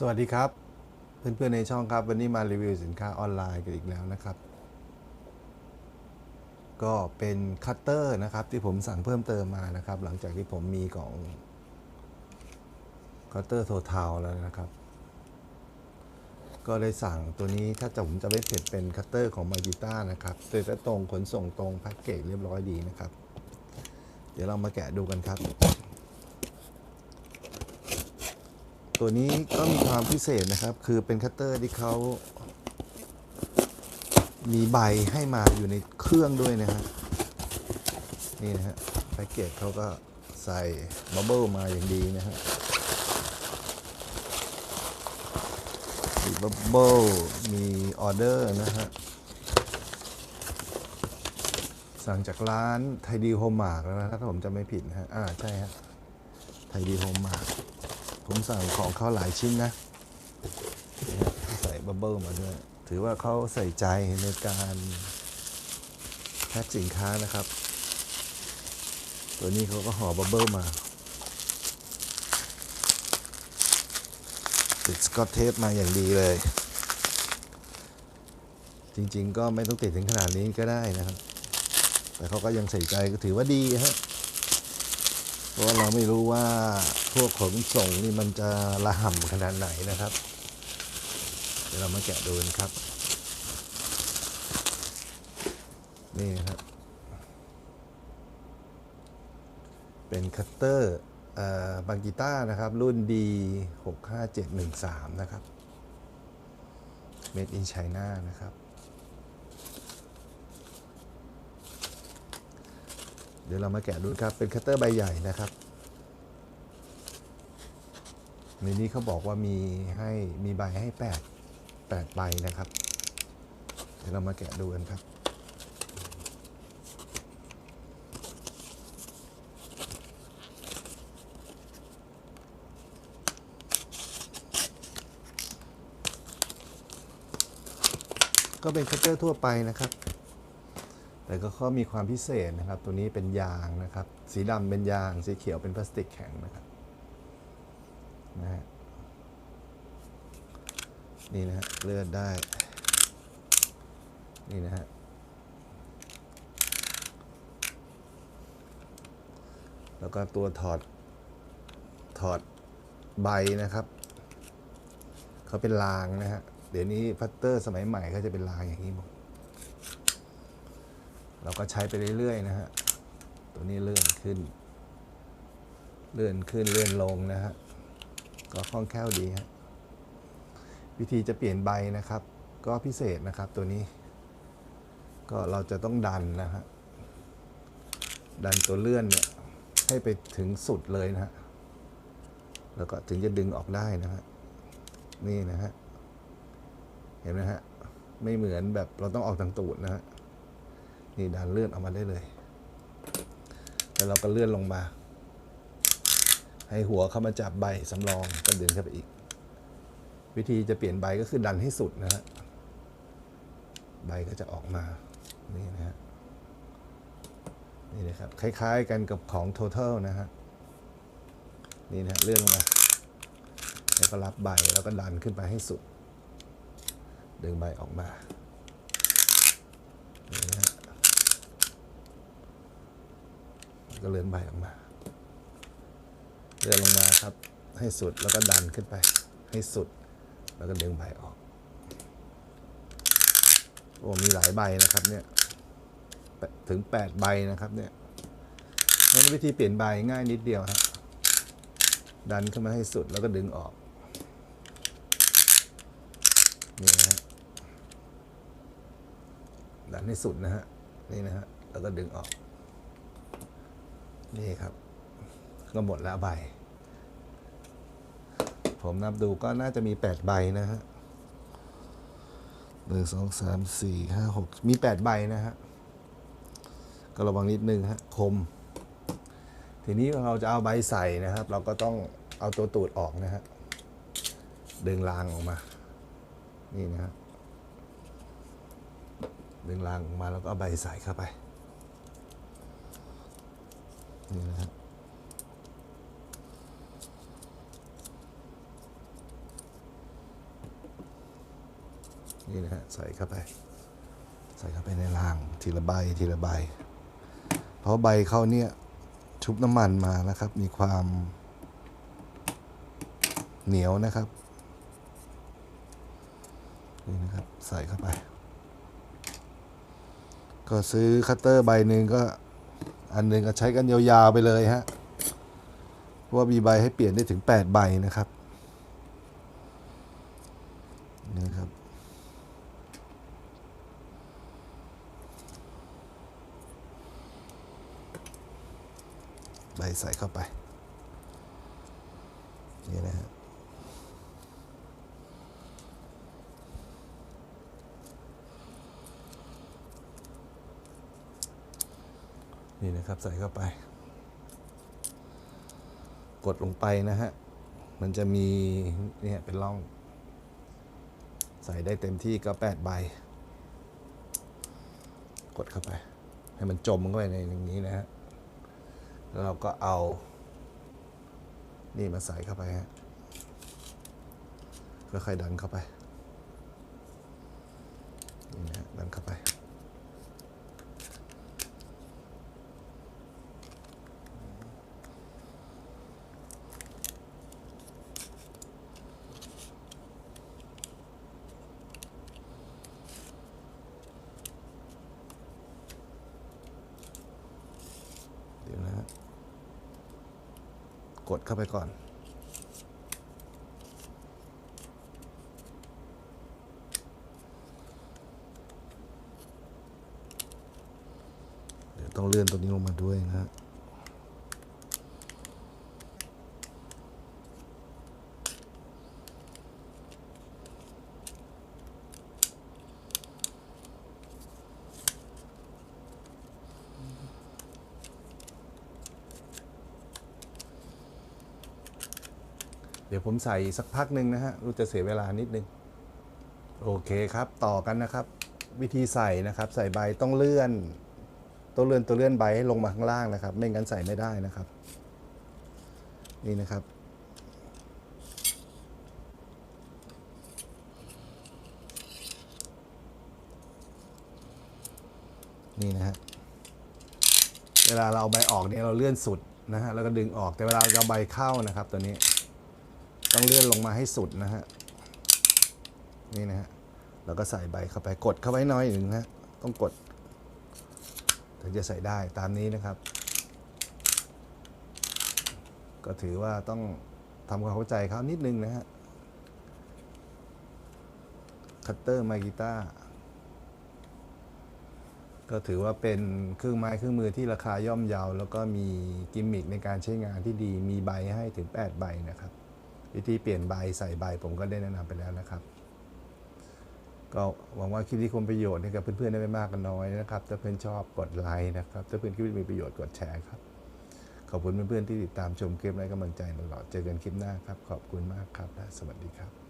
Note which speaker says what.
Speaker 1: สวัสดีครับ เพื่อนๆในช่องครับ วันนี้มารีวิวสินค้าออนไลน์กันอีกแล้วนะครับ ก็เป็นคัตเตอร์นะครับที่ผมสั่งเพิ่มเติมมานะครับ หลังจากที่ผมมีของคัตเตอร์โททาวแล้วนะครับ ก็เลยสั่งตัวนี้ถ้าจะผมจะไม่ผิดเป็นคัตเตอร์ของมาจิต้านะครับเสร็จแล้วตรงขนส่งตรงแพ็กเกจเรียบร้อยดีนะครับ เดี๋ยวเรามาแกะดูกันครับ ตัวนี้ก็มีความพิเศษนะครับ คือเป็นคัตเตอร์ที่เขามีใบให้มาอยู่ในเครื่องด้วยนะฮะนี่นะฮะแพ็กเกจเขาก็ใส่บับเบิลมาอย่างดีนะฮะมีบับเบิลมีออเดอร์นะฮะสั่งจากร้านไทยดีโฮมมาร์กแล้วนะถ้าผมจะไม่ผิดนะฮะอ่าใช่ฮะไทยดีโฮมมาร์ก ผมสั่งของเขาหลายชิ้นนะ ใส่บับเบิ้ลมาด้วย ถือว่าเขาใส่ใจในการแพ็คสินค้านะครับ ตัวนี้เขาก็ห่อบับเบิ้ลมา ติดสกอตเทปมาอย่างดีเลย จริงๆก็ไม่ต้องติดถึงขนาดนี้ก็ได้นะครับ แต่เขาก็ยังใส่ใจก็ถือว่าดีฮะ เพราะเราไม่รู้ว่าพวกขนส่งนี่มันจะระห่ำขนาดไหนนะครับ เดี๋ยวเรามาแกะดูกันครับ นี่ครับ เป็นคัตเตอร์บางกีต้านะครับ รุ่น D 6 5 7 1 3 นะครับ Made in China นะครับ เดี๋ยวเรามาแกะดูครับ เป็นคัตเตอร์ใบใหญ่นะครับ ในนี้เขาบอกว่ามีให้มีใบให้แปดแปดใบนะครับ เดี๋ยวเรามาแกะดูกันครับก็เป็นคัตเตอร์ทั่วไปนะครับ แต่ก็เขามีความพิเศษนะครับ ตัวนี้เป็นยางนะครับ สีดำเป็นยาง สีเขียวเป็นพลาสติกแข็งนะครับนะฮะนี่นะฮะเลือดได้ นี่นะฮะแล้วก็ตัวถอดถอดใบนะครับเขาเป็นรางนะฮะเดี๋ยวนี้พัตเตอร์สมัยใหม่เขาจะเป็นรางอย่างนี้หมด เราก็ใช้ไปเรื่อยๆนะฮะ ตัวนี้เลื่อนขึ้น เลื่อนขึ้นเลื่อนลงนะฮะ ก็คล่องแคล่วดีฮะ วิธีจะเปลี่ยนใบนะครับ ก็พิเศษนะครับตัวนี้ ก็เราจะต้องดันนะฮะ ดันตัวเลื่อนเนี่ยให้ไปถึงสุดเลยนะฮะ แล้วก็ถึงจะดึงออกได้นะฮะ นี่นะฮะ เห็นไหมฮะ ไม่เหมือนแบบเราต้องออกทางตูดนะฮะ นี่ดันเลื่อนออกมาได้เลย แล้วเราก็เลื่อนลงมา ให้หัวเข้ามาจับใบสำรองก็ดึงเข้าไปอีก วิธีจะเปลี่ยนใบก็คือดันให้สุดนะฮะใบก็จะออกมา นี่นะฮะ นี่นะครับ คล้ายๆกันกับของ Total นะฮะ นี่นะฮะเลื่อนลงมา แล้วก็รับใบแล้วก็ดันขึ้นไปให้สุด ดึงใบออกมา นี่นะฮะ ก็เลื่อนใบออกมา เลื่อนลงมาครับ ให้สุดแล้วก็ดันขึ้นไป ให้สุด แล้วก็ดึงใบออก โอ้มีหลายใบนะครับเนี่ยถึง 8 ใบนะครับเนี่ยงั้นวิธีเปลี่ยนใบง่ายนิดเดียวฮะดันขึ้นมาให้สุดแล้วก็ดึงออกนี่นะฮะดันให้สุดนะฮะนี่นะฮะแล้วก็ดึงออก นี่ครับ ก็หมดแล้วใบ ผมนับดูก็น่าจะมี 8 ใบนะฮะหนึ่งสองสามสี่ห้าหกมี 8 ใบนะฮะ ก็ระวังนิดนึงฮะ คม ทีนี้เราจะเอาใบใส่นะครับ เราก็ต้องเอาตัวตูดออกนะฮะ ดึงรางออกมา นี่นะฮะดึงรางออกมาแล้วก็เอาใบใส่เข้าไป นี่นะฮะนี่นะฮะใส่เข้าไป ใส่เข้าไปในรางทีละใบทีละใบ เพราะใบเขาเนี่ยชุบน้ำมันมานะครับ มีความเหนียวนะครับนี่นะครับ ใส่เข้าไป ก็ซื้อคัตเตอร์ใบหนึ่งก็ อันหนึ่งก็ใช้กันยาวๆไปเลยฮะเพราะว่ามีใบให้เปลี่ยนได้ถึง 8 ใบนะครับนี่ครับใบใส่เข้าไปนี่นะฮะ นี่นะครับใส่เข้าไป กดลงไปนะฮะ มันจะมีเนี่ยเป็นร่อง ใส่ได้เต็มที่ก็แปดใบ กดเข้าไป ให้มันจมเข้าไปในอย่างนี้นะฮะ แล้วเราก็เอา นี่มาใส่เข้าไปฮะค่อยๆดันเข้าไป นี่นะฮะดันเข้าไป เดี๋ยวนะฮะ กดเข้าไปก่อน เดี๋ยวต้องเลื่อนตัวนี้ลงมาด้วยนะ เดี๋ยวผมใส่สักพักหนึ่งนะฮะรู้จะเสียเวลานิดนึง โอเคครับ ต่อกันนะครับ วิธีใส่นะครับ ใส่ใบต้องเลื่อน ต้องเลื่อนตัวเลื่อนใบให้ลงมาข้างล่างนะครับ ไม่งั้นใส่ไม่ได้นะครับ นี่นะครับนี่นะฮะ เวลาเราเอาใบออกเนี่ยเราเลื่อนสุดนะฮะแล้วก็ดึงออกแต่เวลาเราเอาใบเข้านะครับตัวนี้ ต้องเลื่อนลงมาให้สุดนะฮะ นี่นะฮะ แล้วก็ใส่ใบเข้าไป กดเข้าไว้น้อยหนึ่งนะฮะต้องกด ถึงจะใส่ได้ตามนี้นะครับ ก็ถือว่าต้องทำความเข้าใจเขานิดนึงนะฮะ คัตเตอร์มากิต้าก็ถือว่าเป็นเครื่องไม้เครื่องมือที่ราคาย่อมเยา แล้วก็มีกิมมิคในการใช้งานที่ดี มีใบให้ถึง 8 ใบนะครับ วิธีเปลี่ยนใบใส่ใบผมก็ได้แนะนำไปแล้วนะครับ ก็หวังว่าคลิปนี้คงประโยชน์ให้กับเพื่อนๆได้ไม่มากก็น้อยนะครับ ถ้าเพื่อนชอบกดไลค์นะครับ ถ้าเพื่อนคิดว่ามีประโยชน์กดแชร์ครับ ขอบคุณเพื่อนๆที่ติดตามชมคลิปและกำลังใจตลอด เจอกันคลิปหน้าครับ ขอบคุณมากครับและสวัสดีครับ